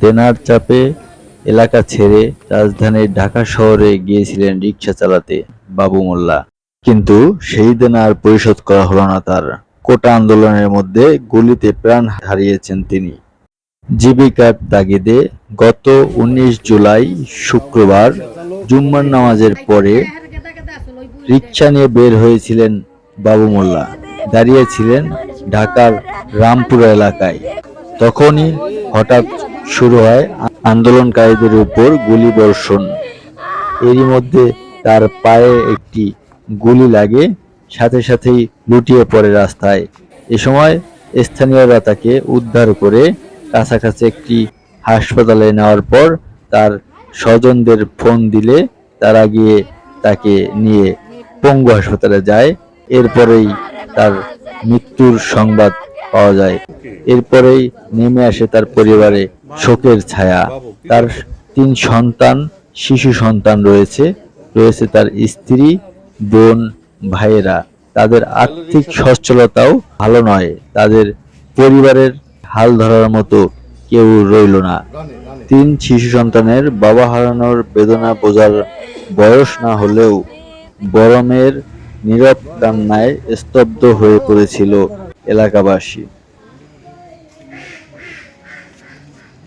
দেনার চাপে এলাকা ছেড়ে রাজধানীর ঢাকা শহরে গিয়েছিলেন রিক্সা চালাতে বাবু মোল্লা। কিন্তু সেই দেনা আর পরিশোধ করা হলো না তার। কোটা আন্দোলনের মধ্যে গুলিতে প্রাণ হারিয়েছেন তিনি। জীবিকার তাগিদে গত উনিশ জুলাই শুক্রবার জুম্মার নামাজের পরে রিক্সা নিয়ে বের হয়েছিলেন বাবু মোল্লা। দাঁড়িয়েছিলেন ঢাকার রামপুরা এলাকায়। তখনই হঠাৎ শুরু হয় আন্দোলনকারীদের উপর গুলি বর্ষণ এরই মধ্যে তার পায়ে একটি গুলি লাগে, সাথে সাথেই লুটিয়ে পড়ে রাস্তায়। এ সময় স্থানীয়রা তাকে উদ্ধার করে কাছাকাছি একটি হাসপাতালে নেওয়ার পর তার স্বজনদের ফোন দিলে তারা গিয়ে তাকে নিয়ে পঙ্গু হাসপাতালে যায়। এরপরেই তার মৃত্যুর সংবাদ পাওয়া যায়। এরপরেই নেমে আসে তার পরিবারে শোকের ছায়া। তার তিন সন্তান, শিশু সন্তান রয়েছে। রয়েছে তার স্ত্রী, বোন, ভাইয়েরা। তাদের আর্থিক সচ্ছলতাও ভালো নয়। তাদের পরিবারের হাল ধরার মতো কেউ রইল না। তিন শিশু সন্তানের বাবা হারানোর বেদনা বোঝার বয়স না হলেও বরমের নীরব কান্নায় স্তব্ধ হয়ে পড়েছিল এলাকাবাসী।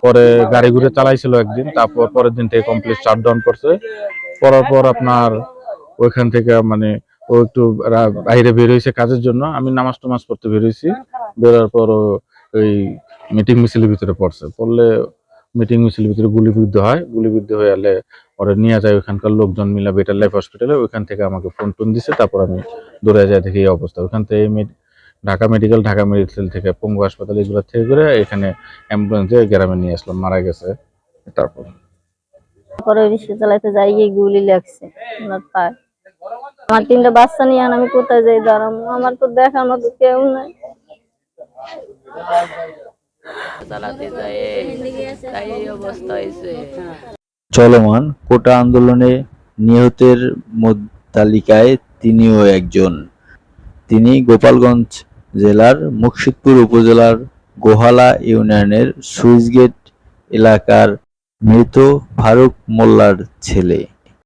পরে গাড়ি ঘুরে চালাইছিল একদিন, তারপর পরের দিন থেকে কমপ্লিট শাটডাউন করছে। করার পর আপনার ওইখান থেকে মানে ও একটু বাইরে বের হয়েছে কাজের জন্য, আমি নামাজ টামাজ পড়তে বের হয়েছি। বেরোর পর ওই মিটিং মিছিলের ভিতরে পড়ছে। পড়লে মিটিং মিছিলের ভিতরে গুলিবিদ্ধ হয়। গুলিবিদ্ধ হয়ে এলে ওরা নিয়ে যায় ওখানকার লোকজন মিলা বেটার লাইফ হসপিটালে ওইখান থেকে আমাকে ফোন টোন দিছে, তারপর আমি দৌড়ে যাই দেখি এই অবস্থা। ওইখান থেকে ঢাকা মেডিকেল ঢাকা মেডিকেল থেকে পঙ্গু হাসপাতাল এগুলো থেকে করে এখানে অ্যাম্বুলেন্স অ্যাম্বুলেন্সে গ্রামে নিয়ে আসলাম মারা গেছে। তারপর? পরে রিক্সা চালাইতে যাই গিয়ে গুলি লাগছে ওনার পায়ে। আমার তিনটা বাচ্চা নিয়ে আমি কোথায় যাই দাঁড়াবো? আমার তো দেখার মতো কেউ নাই। চালাতে যায় তাই অবস্থা হয়েছে। চলমান কোটা আন্দোলনে নিহতের মধ্য- তালিকায় তিনিও একজন। তিনি গোপালগঞ্জ জেলার মুর্শিদপুর উপজেলার গোহালা ইউনিয়নের সুইচগেট এলাকার মৃত ফারুক মোল্লার ছেলে।